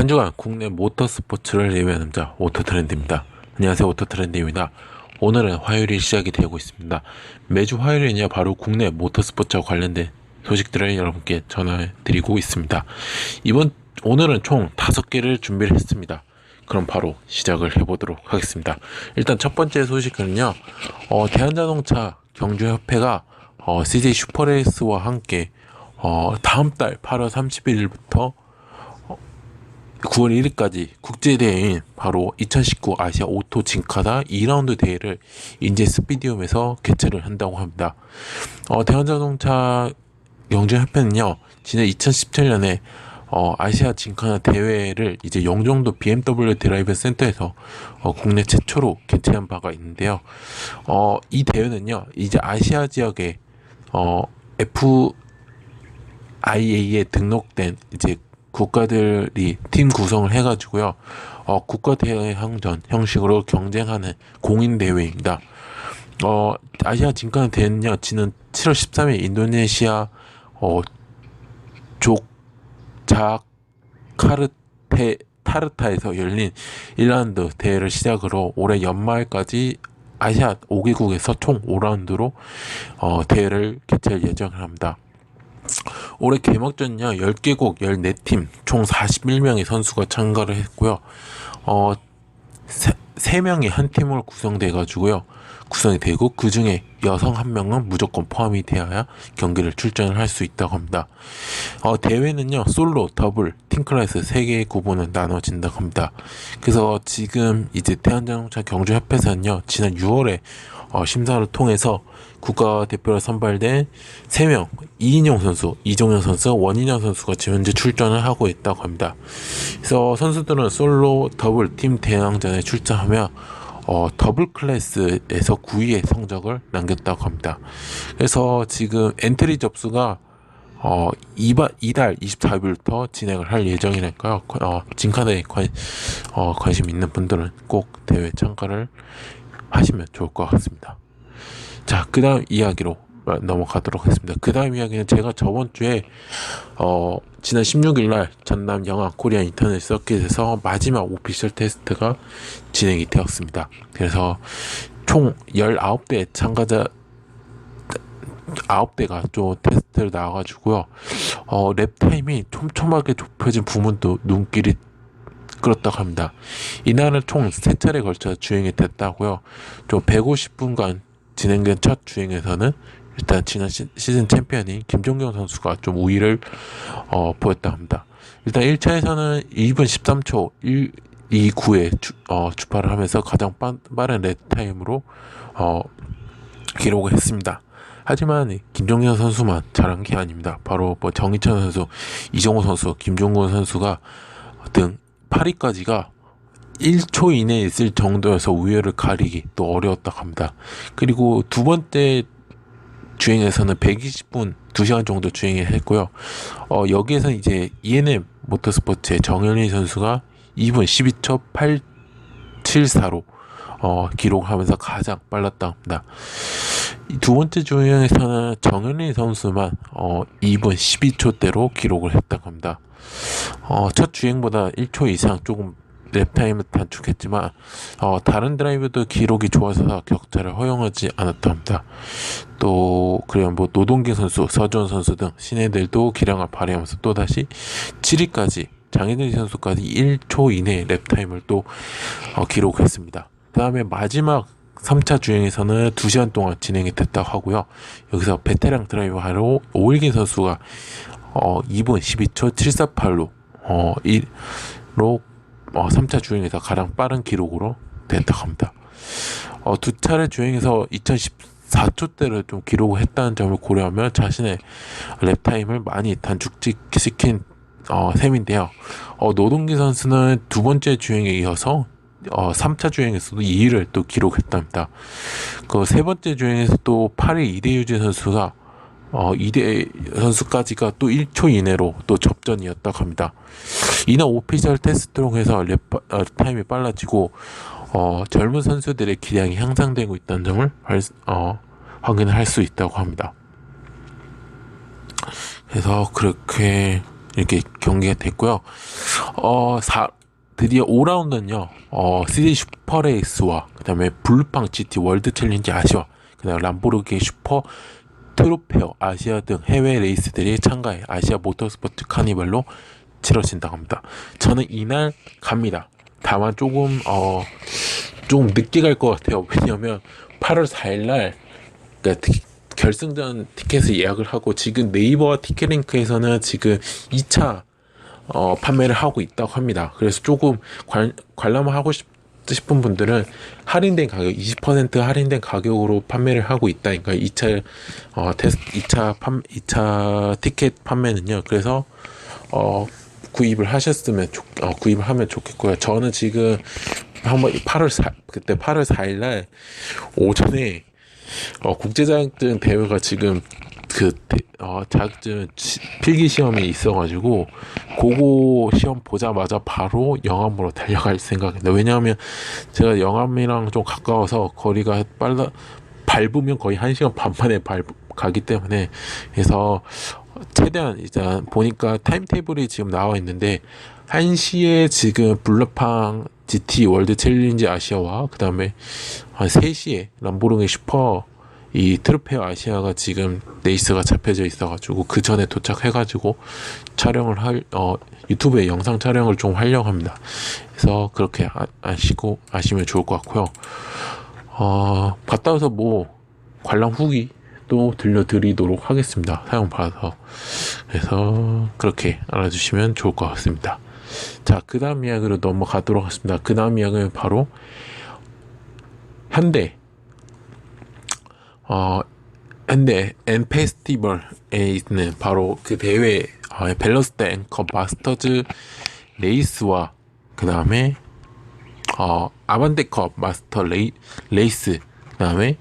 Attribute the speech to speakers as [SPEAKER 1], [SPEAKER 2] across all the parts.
[SPEAKER 1] 한 주간 국내 모터 스포츠를 리뷰하는 남자 오토트렌드입니다. 안녕하세요 오토트렌드입니다. 오늘은 화요일이 시작이 되고 있습니다. 매주 화요일은요 바로 국내 모터 스포츠와 관련된 소식들을 여러분께 전해드리고 있습니다. 이번 오늘은 총 다섯 개를 준비를 했습니다. 그럼 바로 시작을 해보도록 하겠습니다. 일단 첫 번째 소식은요, 어, 대한자동차 경주협회가 어, CJ 슈퍼레이스와 함께 어, 다음 달 8월 31일부터 9월 1일까지 국제대회인 바로 2019 아시아 오토 진카다 2라운드 대회를 인제 스피디움에서 개최를 한다고 합니다. 어, 대한자동차 영주협회는요, 지난 2017년에 어, 아시아 진카나 대회를 이제 영종도 BMW 드라이브 센터에서 어, 국내 최초로 개최한 바가 있는데요. 어, 이 대회는요, 이제 아시아 지역에 어, FIA에 등록된 이제 국가들이 팀 구성을 해가지고요. 어, 국가 대항전 형식으로 경쟁하는 공인 대회입니다. 어, 아시아 진카 대회는요, 지난 7월 13일 인도네시아 어, 족 자카르테 타르타에서 열린 1라운드 대회를 시작으로 올해 연말까지 아시아 5개국에서 총 5라운드로 어, 대회를 개최할 예정을 합니다. 올해 개막전은요 10개국 14팀 총 41명의 선수가 참가를 했고요. 어 3, 명이한 팀으로 구성돼 가지고요 구성이 되고 그 중에 여성 한 명은 무조건 포함이 되어야 경기를 출전을 할 수 있다고 합니다. 어, 대회는요 솔로, 더블, 팀 클래스 3개의 구분을 나눠진다고 합니다. 그래서 지금 이제 대한자동차 경주협회에서는요 지난 6월에 어, 심사를 통해서 국가대표로 선발된 3명, 이인용 선수, 이종현 선수, 원인영 선수가 지금 현재 출전을 하고 있다고 합니다. 그래서 선수들은 솔로, 더블, 팀 대항전에 출전하며 어, 더블 클래스에서 9위의 성적을 남겼다고 합니다. 그래서 지금 엔트리 접수가 어, 이바, 이달 24일부터 진행을 할 예정이니까요. 어, 진카드에 관, 어, 관심 있는 분들은 꼭 대회 참가를 하시면 좋을 것 같습니다. 자, 그 다음 이야기로 넘어가도록 하겠습니다. 그 다음 이야기는 제가 저번 주에, 어, 지난 16일 날 전남 영화 코리안 인터넷 서킷에서 마지막 오피셜 테스트가 진행이 되었습니다. 그래서 총 19대 참가자, 9대가 좀 테스트를 나와가지고요. 어, 랩 타임이 촘촘하게 좁혀진 부분도 눈길이 끌었다고 합니다. 이날은 총세 차례 걸쳐 주행이 됐다고요. 좀 150분간 진행된 첫 주행에서는 일단 지난 시, 즌 챔피언인 김종경 선수가 좀 우위를 어, 보였다 합니다. 일단 1차에서는 2분 13초 1, 2, 9에 주, 어, 주파를 하면서 가장 빠, 빠른 랩 타임으로 어, 기록을 했습니다. 하지만 김종현 선수만 잘한 게 아닙니다. 바로 뭐 정희천 선수, 이정호 선수, 김종근 선수가 등 8위까지가 1초 이내에 있을 정도여서 우열을 가리기 또 어려웠다고 합니다. 그리고 두 번째 주행에서는 120분 2시간 정도 주행을 했고요. 어, 여기에서는 이제 ENM 모터스포츠의 정현희 선수가 2분 12초 874로 어, 기록하면서 가장 빨랐다고 합니다. 두 번째 주행에서는 정현희 선수만 어, 2분 12초대로 기록을 했다고 합니다. 어, 첫 주행보다 1초 이상 조금 랩타임을 단축했지만 어, 다른 드라이브도 기록이 좋아서 격차를 허용하지 않았다 합니다. 또 그래요 뭐 노동기 선수, 서준 선수 등 신예들도 기량을 발휘하면서 또 다시 7위까지 장혜진 선수까지 1초 이내 랩타임을 또 어, 기록했습니다. 그 다음에 마지막 3차 주행에서는 2시간 동안 진행이 됐다고 하고요. 여기서 베테랑 드라이버로 오일긴 선수가 어, 2분 12초 748로 어, 1로 어, 3차 주행에서 가장 빠른 기록으로 됐다고 합니다. 어, 두 차례 주행에서 2014초대를 좀 기록을 했다는 점을 고려하면 자신의 랩타임을 많이 단축시킨 어, 셈인데요. 어, 노동기 선수는 두 번째 주행에 이어서 어, 3차 주행에서도 2위를 또 기록했답니다. 그 세 번째 주행에서 또 8위 이대유진 선수가 어, 이대 선수까지가 또 1초 이내로 또 접전이었다고 합니다. 이날 오피셜 테스트로 해서 랩 어, 타임이 빨라지고 어, 젊은 선수들의 기량이 향상되고 있다는 점을 발, 어, 확인할 수 있다고 합니다. 그래서 그렇게 이렇게 경기가 됐고요. 어, 사, 드디어 5라운드는요, 어, 시리 슈퍼레이스와, 그 다음에 블루팡 GT 월드 챌린지 아시아, 그 다음에 람보르기 슈퍼 트로페어 아시아 등 해외 레이스들이 참가해 아시아 모터스포츠 카니발로 치러진다고 합니다. 저는 이날 갑니다. 다만 조금, 어, 조금 늦게 갈 것 같아요. 왜냐면 8월 4일 날, 그러니까 티- 결승전 티켓을 예약을 하고 지금 네이버 티켓링크에서는 지금 2차 어, 판매를 하고 있다고 합니다. 그래서 조금 관, 관람을 하고 싶, 싶은 분들은 할인된 가격, 20% 할인된 가격으로 판매를 하고 있다니까 2차 어, 테스트, 2차 판, 2차 티켓 판매는요. 그래서 어, 구입을 하셨으면 좋, 어, 구입을 하면 좋겠고요. 저는 지금 한번 8월 4 그때 8월 4일 날 오전에 어, 국제자격증 대회가 지금 그 대- 어, 자격증 시- 필기 시험이 있어가지고 그거 시험 보자마자 바로 영암으로 달려갈 생각입니다. 왜냐하면 제가 영암이랑 좀 가까워서 거리가 빨라 밟으면 거의 1시간 반 만에 밟, 가기 때문에 그래서 최대한 일단 보니까 타임테이블이 지금 나와 있는데 1시에 지금 블루팡 GT 월드 챌린지 아시아와 그 다음에 한 3시에 람보르기 슈퍼 이 트루페어 아시아가 지금 레이스가 잡혀져 있어가지고 그 전에 도착해가지고 촬영을 할 어, 유튜브에 영상 촬영을 좀 하려고 합니다. 그래서 그렇게 아, 아시고 아시면 좋을 것 같고요. 어, 갔다 와서 뭐 관람 후기 또 들려드리도록 하겠습니다. 사용 받아서 그래서 그렇게 알아주시면 좋을 것 같습니다. 자, 그 다음 이야기로 넘어가도록 하겠습니다. 그 다음 이야기는 바로 현대 어, 현대 엔 페스티벌에 있는 바로 그 대회 어, 밸런스 앵커 마스터즈 레이스와 그 다음에 어, 아반떼컵 마스터 레이, 레이스 그 다음에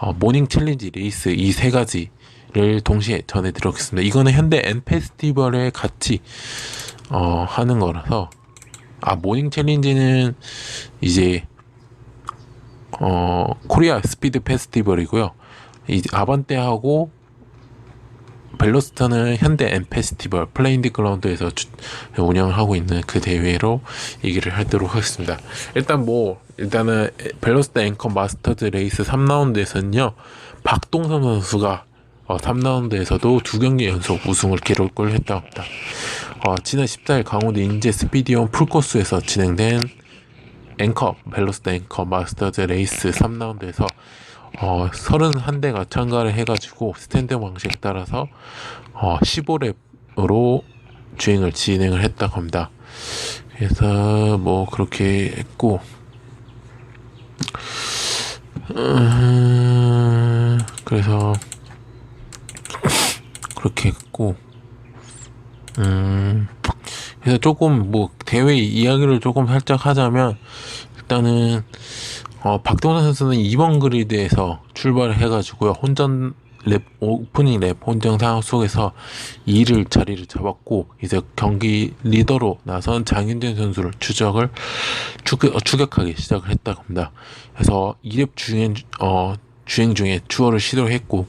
[SPEAKER 1] 어, 모닝 챌린지 레이스 이 세 가지를 동시에 전해드리겠습니다. 이거는 현대 엔 페스티벌에 같이 어, 하는 거라서 아 모닝 챌린지는 이제 어 코리아 스피드 페스티벌이고요. 이 아반떼하고 벨로스터는 현대 엠 페스티벌 플레인드 그라운드에서 주- 운영을 하고 있는 그 대회로 얘기를 하도록 하겠습니다. 일단 뭐 일단은 벨로스터 앵커 마스터즈 레이스 3라운드에서는요 박동선 선수가 어, 3라운드에서도 두 경기 연속 우승을 기록을 했다고 합니다. 어, 지난 14일 강원도 인제 스피디온 풀코스에서 진행된 앵커 벨로스터 앵커 마스터즈 레이스 3라운드에서 어, 31대가 참가를 해가지고 스탠드 방식에 따라서 어, 15랩으로 주행을 진행을 했다고 합니다. 그래서 뭐 그렇게 했고 음, 그래서 그렇게 했고 음 그래서 조금 뭐 대회 이야기를 조금 살짝 하자면 일단은 어, 박동원 선수는 2번 그리드에서 출발을 해가지고요. 혼전 랩, 오프닝 랩 혼전 상황 속에서 2를 자리를 잡았고, 이제 경기 리더로 나선 장윤진 선수를 추적을, 추격, 어, 추격하기 시작을 했다고 합니다. 그래서 2랩 주행, 어, 주행 중에 추월을 시도를 했고,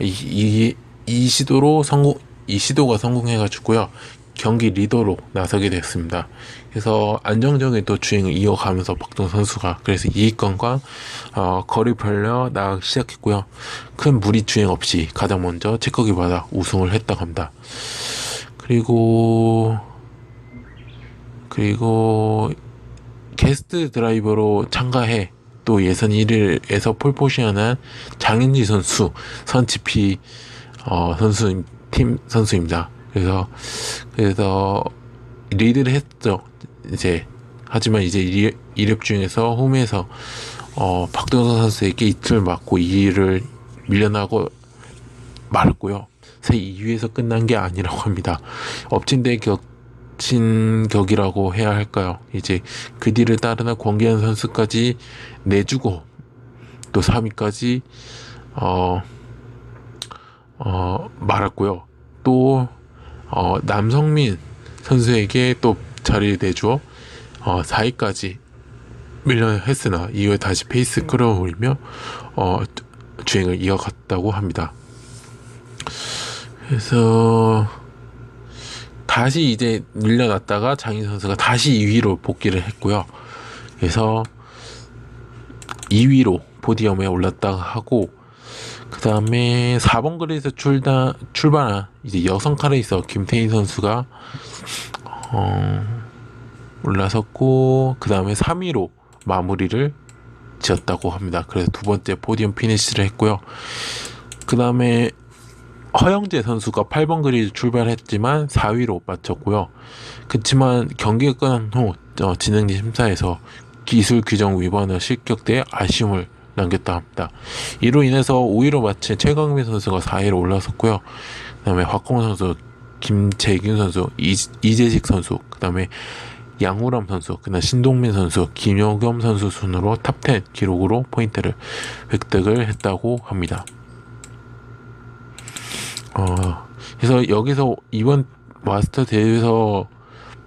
[SPEAKER 1] 이, 이, 이 시도로 성공, 이 시도가 성공해가지고요. 경기 리더로 나서게 됐습니다. 그래서 안정적인 또 주행을 이어가면서 박동 선수가 그래서 이익권과 어, 거리 벌려 나가기 시작했고요. 큰 무리 주행 없이 가장 먼저 체크기 받아 우승을 했다고 합니다. 그리고 그리고 게스트 드라이버로 참가해 또 예선 1위에서 폴포시한한 장현지 선수 선치피 어, 선수 팀 선수입니다. 그래서 그래서 리드를 했죠. 이제 하지만 이제 2렙 중에서 홈에서 어, 박동선 선수에게 이틀 맞고 2위를 밀려나고 말았고요. 새 2위에서 끝난 게 아니라고 합니다. 데 격친 격이라고 해야 할까요? 이제 그 뒤를 따르는 권기현 선수까지 내주고 또 3위까지 어, 어, 말았고요. 또 어, 남성민 선수에게 또 자리를 내주어 어, 4위까지 밀려 했으나 이후에 다시 페이스 끌어올리며 어, 주행을 이어갔다고 합니다. 그래서 다시 이제 밀려났다가 장인 선수가 다시 2위로 복귀를 했고요. 그래서 2위로 포디엄에 올랐다가 하고 그 다음에 4번 그리에서 출다, 출발한 이제 여성 카레이서 김태희 선수가 어, 올라섰고 그 다음에 3위로 마무리를 지었다고 합니다. 그래서 두 번째 포디움 피니시를 했고요. 그 다음에 허영재 선수가 8번 그리 출발했지만 4위로 마쳤고요. 그렇지만 경기가 끝난 후 어, 진행진 심사에서 기술 규정 위반을 실격돼 아쉬움을 남겼다 합니다. 이로 인해서 5위로 마친 최강민 선수가 4위로 올라섰고요. 그 다음에 박홍 선수, 김재균 선수, 이, 이재식 선수, 그 다음에 양우람 선수, 그다음 신동민 선수, 김효겸 선수 순으로 탑10 기록으로 포인트를 획득을 했다고 합니다. 어, 그래서 여기서 이번 마스터 대회에서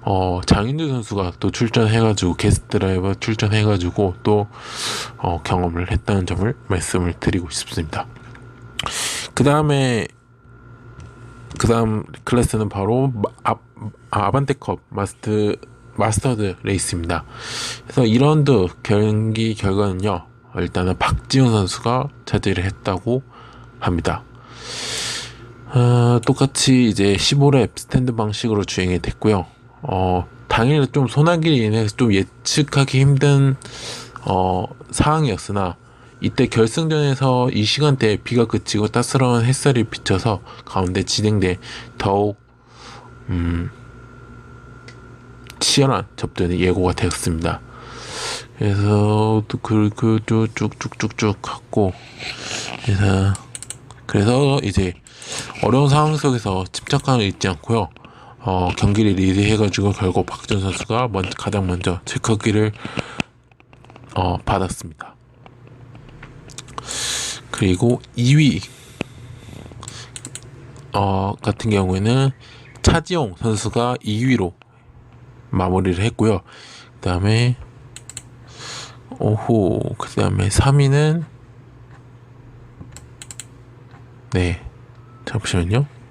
[SPEAKER 1] 어, 장인주 선수가 또 출전해가지고 게스트 드라이버 출전해가지고 또 어, 경험을 했다는 점을 말씀을 드리고 싶습니다. 그 다음에 그 다음 클래스는 바로 아, 아반떼컵 마스트 마스터드 레이스입니다. 그래서 2라운드 경기 결과는요. 일단은 박지훈 선수가 차지를 했다고 합니다. 어, 똑같이 이제 15랩 스탠드 방식으로 주행이 됐고요. 어, 당일 좀 소나기로 인해서 좀 예측하기 힘든 어, 상황이었으나 이때 결승전에서 이 시간대에 비가 그치고 따스러운 햇살이 비쳐서 가운데 진행돼 더욱 음, 치열한 접전이 예고가 되었습니다. 그래서 또그그 쭉쭉쭉쭉 갔고 그래서 그래서 이제 어려운 상황 속에서 집착감을 잊지 않고요. 어, 경기를 리드해가지고 결국 박준 선수가 먼저, 가장 먼저 체크기를 어, 받았습니다. 그리고 2위 어, 같은 경우에는 차지용 선수가 2위로 마무리를 했고요. 그 다음에 오호 그 다음에 3위는 네 잠시만요.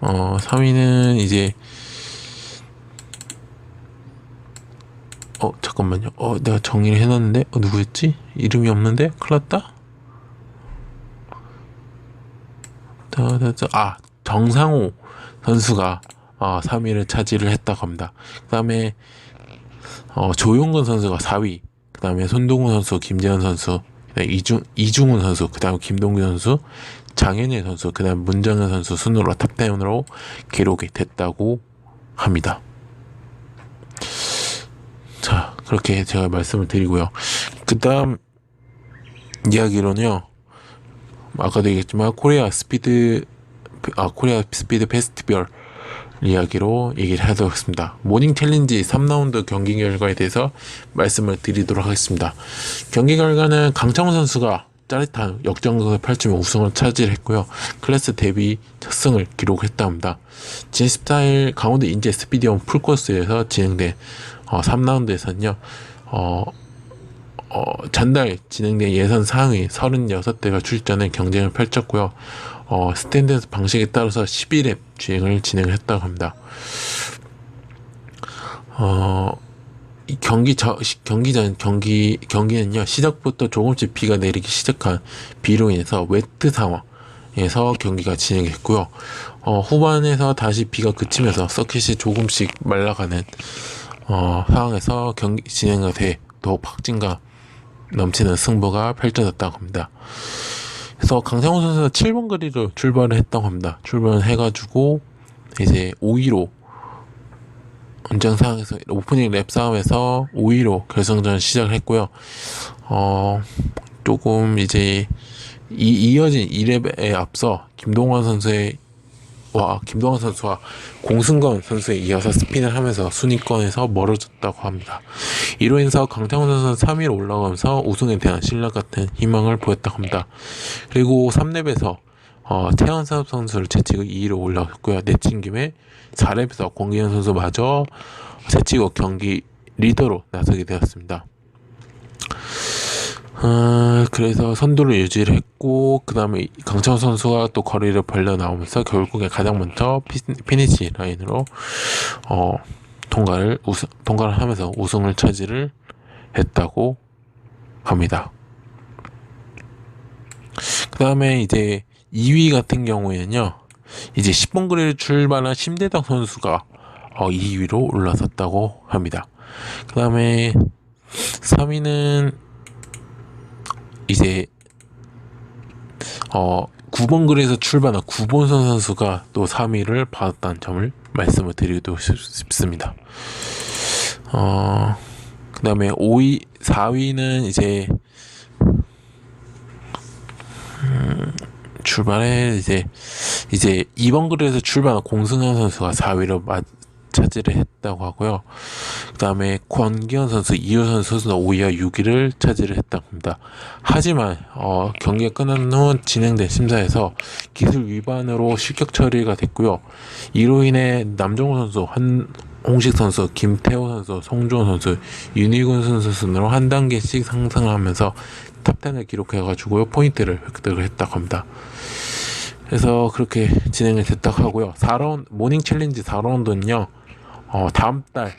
[SPEAKER 1] 어 3위는 이제 어 잠깐만요. 어 내가 정리를 해놨는데 어, 누구였지? 이름이 없는데 큰일났다. 아 정상호 선수가 어, 3위를 차지를 했다고 합니다. 그 다음에 어, 조용근 선수가 4위, 그 다음에 손동훈 선수, 김재현 선수, 이중 이중훈 선수, 그 다음 김동규 선수, 장현일 선수, 그 다음 문정현 선수 순으로 탑10으로 기록이 됐다고 합니다. 자, 그렇게 제가 말씀을 드리고요. 그 다음 이야기로는요, 아까도 얘기했지만 코리아 스피드, 아, 코리아 스피드 페스티벌 이야기로 얘기를 하도록 하겠습니다. 모닝 챌린지 3라운드 경기 결과에 대해서 말씀을 드리도록 하겠습니다. 경기 결과는 강창훈 선수가 짜릿한 역전극을 펼치며 우승을 차지했고요. 클래스 데뷔 첫 승을 기록했다 합니다. 지난 14일 강원도 인제 스피디움 풀코스에서 진행된 어, 3라운드에서는요. 어, 어, 전달 진행된 예선 상위 36대가 출전해 경쟁을 펼쳤고요. 어, 스탠드 방식에 따라서 11회 주행을 진행했다고 합니다. 어, 이 경기 저, 경기 전, 경기, 경기는요, 시작부터 조금씩 비가 내리기 시작한 비로 인해서 웨트 상황에서 경기가 진행했고요. 어, 후반에서 다시 비가 그치면서 서킷이 조금씩 말라가는, 어, 상황에서 경기 진행이 돼, 더 박진감 넘치는 승부가 펼쳐졌다고 합니다. 그래서 강상훈 선수는 7번 거리로 출발을 했다고 합니다. 출발을 해가지고 이제 5위로 원정 상황에서 오프닝 랩 싸움에서 5위로 결승전 시작을 했고요. 어 조금 이제 이 이어진 2랩에 앞서 김동원 선수의 와 김동원 선수와 공승건 선수에 이어서 스핀을 하면서 순위권에서 멀어졌다고 합니다. 이로 인해서 강창훈 선수는 3위로 올라가면서 우승에 대한 신뢰 같은 희망을 보였다고 합니다. 그리고 3랩에서 어, 태연사업 선수를 제치고 2위로 올라갔고요. 내친 김에 4랩에서 공기현 선수마저 제치고 경기 리더로 나서게 되었습니다. 어, 그래서 선두를 유지를 했고 그 다음에 강창호 선수가 또 거리를 벌려 나오면서 결국에 가장 먼저 피, 피니시 라인으로 어, 통과를 우승, 통과를 하면서 우승을 차지를 했다고 합니다. 그 다음에 이제 2위 같은 경우에는요, 이제 10번 거리를 출발한 심대덕 선수가 어, 2위로 올라섰다고 합니다. 그 다음에 3위는 이제 어 9번 글에서 출발한 구본선 선수가 또 3위를 받았다는 점을 말씀을 드리고 싶습니다. 어, 그 다음에 5위, 4위는 이제, 음, 출발에 이제, 이제 2번 글에서 출발한 공승현 선수가 4위를 마, 차지를 했다고 하고요. 그 다음에 권기현 선수, 이효선 선수는 5위와 6위를 차지를 했다고 합니다. 하지만 어, 경기가 끝난 후 진행된 심사에서 기술 위반으로 실격 처리가 됐고요. 이로 인해 남정호 선수, 한 홍식 선수, 김태호 선수, 송주원 선수, 윤희군 선수 순으로 한 단계씩 상승하면서 탑10을 기록해가지고요. 포인트를 획득을 했다고 합니다. 그래서 그렇게 진행이 됐다고 하고요. 4라운드, 모닝 챌린지 4라운드는요, 어, 다음 달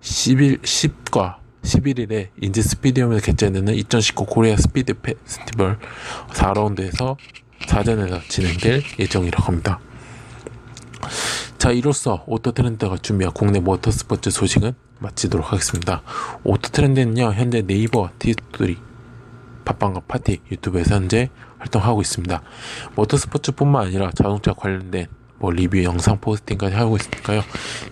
[SPEAKER 1] 10일, 10과 11일에 인제 스피디움에서 개최되는 2019 코리아 스피드 페스티벌 4라운드에서 4전에서 진행될 예정이라고 합니다. 자, 이로써 오토트렌드가 준비한 국내 모터스포츠 소식은 마치도록 하겠습니다. 오토트렌드는요, 현재 네이버와 티스토리, 팟빵과 파티, 유튜브에서 현재 활동하고 있습니다. 모터스포츠뿐만 아니라 자동차 관련된 뭐 리뷰 영상 포스팅까지 하고 있으니까요.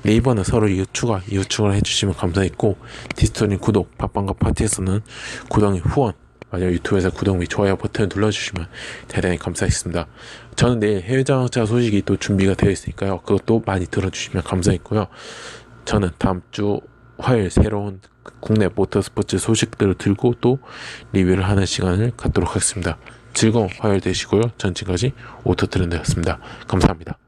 [SPEAKER 1] 네이버는 서로 이웃 추가, 이웃 추가를 해주시면 감사했고 디스토리 구독, 팟빵과 파티에서는 구독 및 후원, 맞아요 유튜브에서 구독 및 좋아요 버튼을 눌러주시면 대단히 감사하겠습니다. 저는 내일 해외 자동차 소식이 또 준비가 되어 있으니까요. 그것도 많이 들어주시면 감사했고요. 저는 다음 주 화요일 새로운 국내 모터스포츠 소식들을 들고 또 리뷰를 하는 시간을 갖도록 하겠습니다. 즐거운 화요일 되시고요. 전 지금까지 오토트렌드였습니다. 감사합니다.